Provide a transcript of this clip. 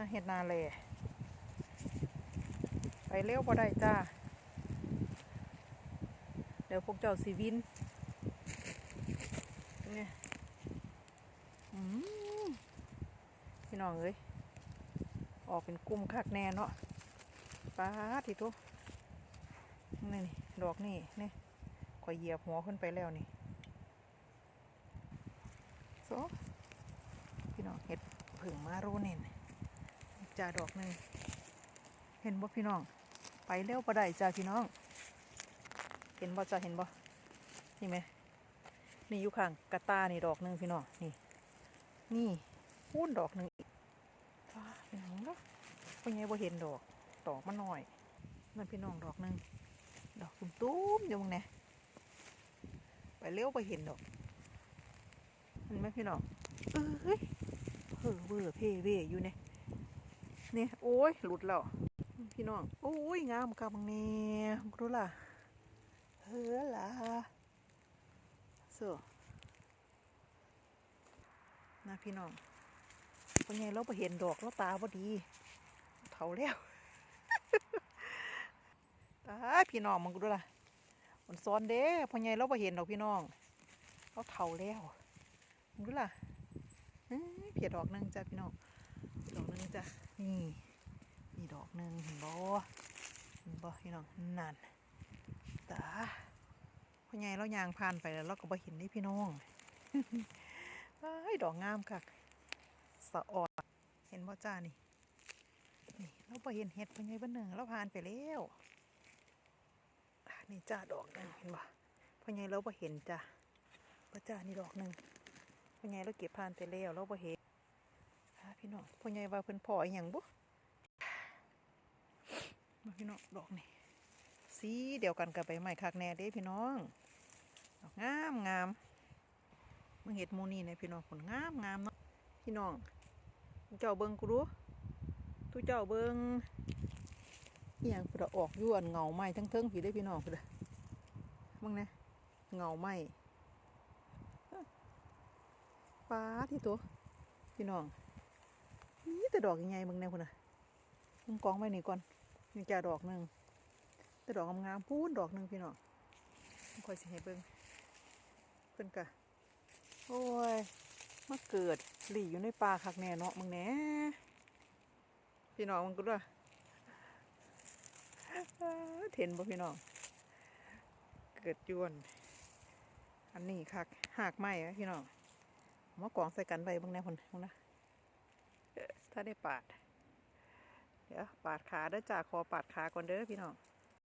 น่าเห็ดนาเลยไปเร็วบ่ได้จ้า เดี๋ยวพวกเจ้าสีวินเนี่ยพี่น้องเอ้ย ออกเป็นกลุ่มคักแน่เนาะป้าทีทุนี่นี่ดอกนี่นี่ข่อยเหยียบหัวขึ้นไปแล้วนี่โซพี่น้องเห็ดผึ่งมารูเน่น จ้าดอกหนึ่งเห็นบ่พี่น้อง ไปเร็วบ่ได้จ้าพี่น้อง เห็นบ่จ้าเห็นบ่นี่ไหมนี่อยู่ข้างกระตานี่ดอกหนึ่งพี่น้องนี่ นี่พูนดอกหนึ่งอีกว้าเป็นหยังเนาะเป็นไงบ่เห็นดอกดอกมันหน่อยมันพี่น้องดอกหนึ่งดอกตุ้มอยู่มึงเนี่ยไปเร็วไปเห็นดอกเห็นไหมพี่น้องเอ้ยเฮ้อเบื่อเพ่เว่อยู่เนี่ย นี่ยโอ้ยหลุดแล้ว พี่น้อง โอ้ยงามครับเนี่ยรู้ล่ะเฮ้อล่ะสือนะพี่น้องเป็นไงเราไปเห็นดอกเราตาพอดีเถาแล้วตาพี่น้องมึงดูล่ะมันซ้อนเด้พอใหญ่เราไปเห็นดอกพี่น้องเราเถาแล้วมึงดูล่ะเพียดอกนึงจ้ะพี่น้อง ดอกหนึงจ้ะนี่นี่ดอกหนึงเห็นบ่เห็นบ่พี่น้องนั่นตาพ่อใหญ่เรายางผ่านไปแล้วเราก็บ่เห็นนี่พี่น้องเอ้ยดอกงามคักสะออดเห็นบ่จ้านี่นี่เราพอเห็นเห็ดเป็นไงบ้านหนึ่งเราผ่านไปแล้วนี่จ้าดอกนึงเห็นบ่พอไงเราพอเห็นจ้าพระจ้านี่ดอกหนึ่งพอไงเราเก็บผ่านไปแล้วเราพอเห็น พี่น้องพ่อไงว่าเพิ่นพออหย่างบุมาพี่น้องดอกนี่สีเดียวกันกับใบไม้คักแน่เด้พี่น้องดอกงามงามมึงเห็ดมูนี่นี่ยพี่น้องผลงามงามเนาะพี่น้องเจ้าเบิ่งกูดูทุเจ้าเบิงเอียงเปออกอยวนเงาไหม้ทั้งเทิงผีได้พี่น้องเด้อมึงนะเงาไหม้ปลาที่ตัวพี่น้อง นี่แต่ดอกยังไงมึงเนี่ยพุ่นน่ะมึงกองไว้นี่ก่อนนี่จะดอกหนึ่งแต่ดอกงามๆพูนดอกหนึ่งพี่น้องมึงคอยสิให้เบิ่งเพิ่นกะโอ้ยมาเกิดหลีอยู่ในป่าคักแน่เนาะมึงแน่พี่น้องมันก็ด้วยเห็นบ่พี่น้อง เกิดจวน อันนี้คักหากไม้ไหมพี่น้องมากองใส่กันไปบางแนวคนบางนะ ถ้าได้ปาด เดี๋ยวปาดขาเด้อจ่าคอปาดขาก่อนเด้อพี่น้อง